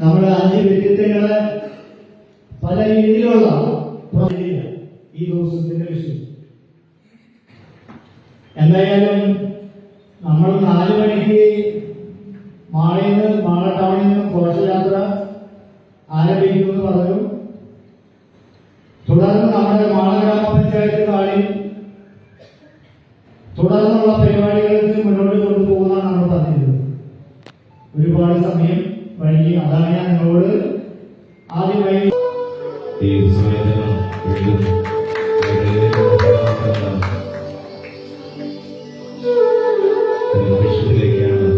നമ്മുടെ അഞ്ച് വ്യക്തിത്വങ്ങളെ പല രീതിയിലുള്ള ഈ ദിവസത്തിന്റെ വിഷയം. എന്തായാലും നമ്മൾ നാല് മണിക്ക് മാളയിൽ നിന്ന് മാള ടൗണിൽ നിന്ന് ഘോഷയാത്ര ആരംഭിക്കുമെന്ന് പറഞ്ഞു. തുടർന്ന് നമ്മുടെ മാള ഗ്രാമപഞ്ചായത്ത് കാളി തുടർന്നുള്ള പരിപാടികൾക്ക് മുന്നോട്ട് കൊണ്ടുപോകുന്നതാണ് നമ്മൾ പറഞ്ഞിരുന്നത്. ഒരുപാട് സമയം വൈകി അതാണ് ഞാൻ നിങ്ങളോട് ആദ്യം വഴി സംവേദനം വീണ്ടും വിഷയത്തിലേക്കാണ്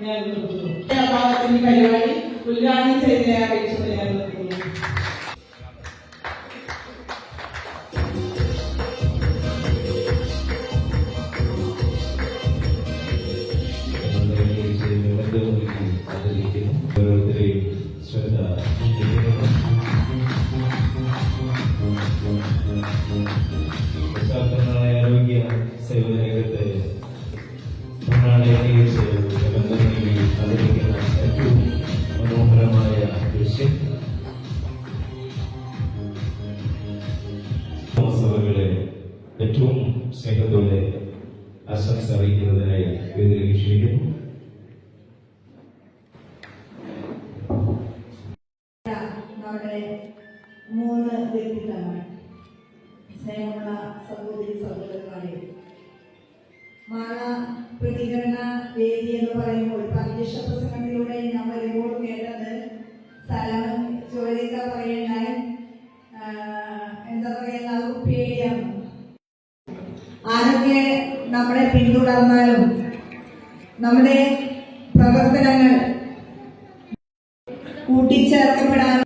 ഞാൻ അഭാവത്തിന്റെ പരിപാടി ഉദ്ഘാടനം ചെയ്തതിനെ അറിയിച്ചുകൊണ്ട് ഞാൻ ആരോഗ്യ സേവന രംഗത്ത് നമ്മളെ ഏറ്റവും സ്നേഹത്തോടെ ആശംസ അറിയിക്കുന്നതിനായി വേദിയിലേക്ക് ക്ഷണിക്കുന്നു. എന്ന് ഞാൻ സ്ഥലം ചോദിക്ക പറയണ്ടായി എന്താ പറയുക ആരൊക്കെ നമ്മളെ പിന്തുടർന്നാലും നമ്മുടെ പ്രവർത്തനങ്ങൾ കൂട്ടിച്ചേർക്കപ്പെടാൻ